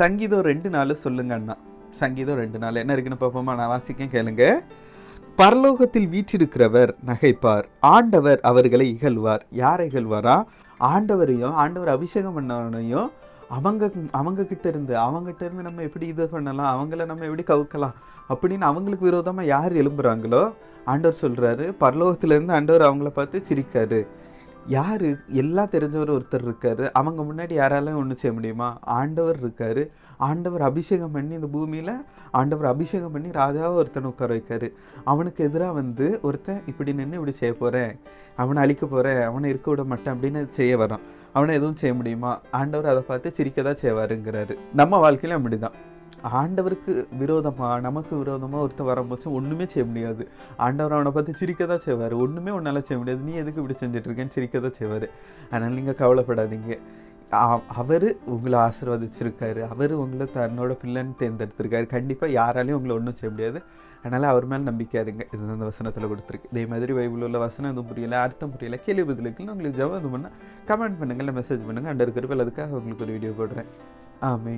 சங்கீதம் ரெண்டு நாள் சொல்லுங்க அண்ணா. சங்கீதம் ரெண்டு நாள். என்ன இருக்குன்னு பார்ப்போமா? நான் வாசிக்கேன் கேளுங்க. பரலோகத்தில் வீற்றிருக்கிறவர் நகைப்பார். ஆண்டவர் அவர்களை இகழ்வார். யாரை இகழ்வாரா? ஆண்டவரையும் ஆண்டவர் அபிஷேகம் பண்ணவனையும் அவங்க அவங்க கிட்ட இருந்து அவங்ககிட்ட இருந்து நம்ம எப்படி இது பண்ணலாம்? அவங்கள நம்ம எப்படி கவுக்கலாம்? அப்படின்னு அவங்களுக்கு விரோதமாக யார் எழும்புறாங்களோ ஆண்டவர் சொல்கிறாரு பரலோகத்திலேருந்து ஆண்டவர் அவங்கள பார்த்து சிரிக்காரு. யார்? எல்லாம் தெரிஞ்சவர் ஒருத்தர் இருக்காரு. அவங்க முன்னாடி யாராலையும் ஒன்றும் செய்ய முடியுமா? ஆண்டவர் இருக்காரு. ஆண்டவர் அபிஷேகம் பண்ணி இந்த பூமியில் ஆண்டவர் அபிஷேகம் பண்ணி ராஜாவை ஒருத்தனை உட்கார வைக்காரு. அவனுக்கு எதிராக வந்து ஒருத்தன் இப்படி நின்று இப்படி செய்ய போகிறேன் அவனை அழிக்க போகிறேன் அவனை இருக்க விட மாட்டேன் அப்படின்னு செய்ய வரான். அவனை எதுவும் செய்ய முடியுமா? ஆண்டவர் அதை பார்த்து சிரிக்க தான் செய்வாருங்கிறாரு. நம்ம வாழ்க்கையில அப்படிதான். ஆண்டவருக்கு விரோதமாக நமக்கு விரோதமாக ஒருத்தன் வரும்போது ஒன்றுமே செய்ய முடியாது. ஆண்டவர் அவனை பார்த்து சிரிக்க தான் செய்வார். ஒன்றுமே உன்னால் செய்ய முடியாது. நீ எதுக்கு இப்படி செஞ்சிட்ருக்கேன்னு சிரிக்க தான் செய்வார். அதனால் நீங்கள் கவலைப்படாதீங்க. அவர் உங்களை ஆசீர்வதிச்சிருக்காரு. அவர் உங்களை தன்னோட பிள்ளைன்னு தேர்ந்தெடுத்திருக்காரு. கண்டிப்பாக யாராலையும் உங்களை ஒன்றும் செய்ய முடியாது. அதனால் அவர் மேலே நம்பிக்கை இருங்க. இது அந்த வசனத்தில் கொடுத்துருக்கு. இதே மாதிரி பைபிள் உள்ள வசனம் எதுவும் புரியலை அர்த்தம் புரியலை கேள்வி பதிலுக்குன்னு உங்களுக்கு ஜவாப் பண்ணால் கமெண்ட் பண்ணுங்கள் மெசேஜ் பண்ணுங்கள் அண்டர் இருக்கிற அதுக்காக உங்களுக்கு ஒரு வீடியோ போடுறேன். ஆமே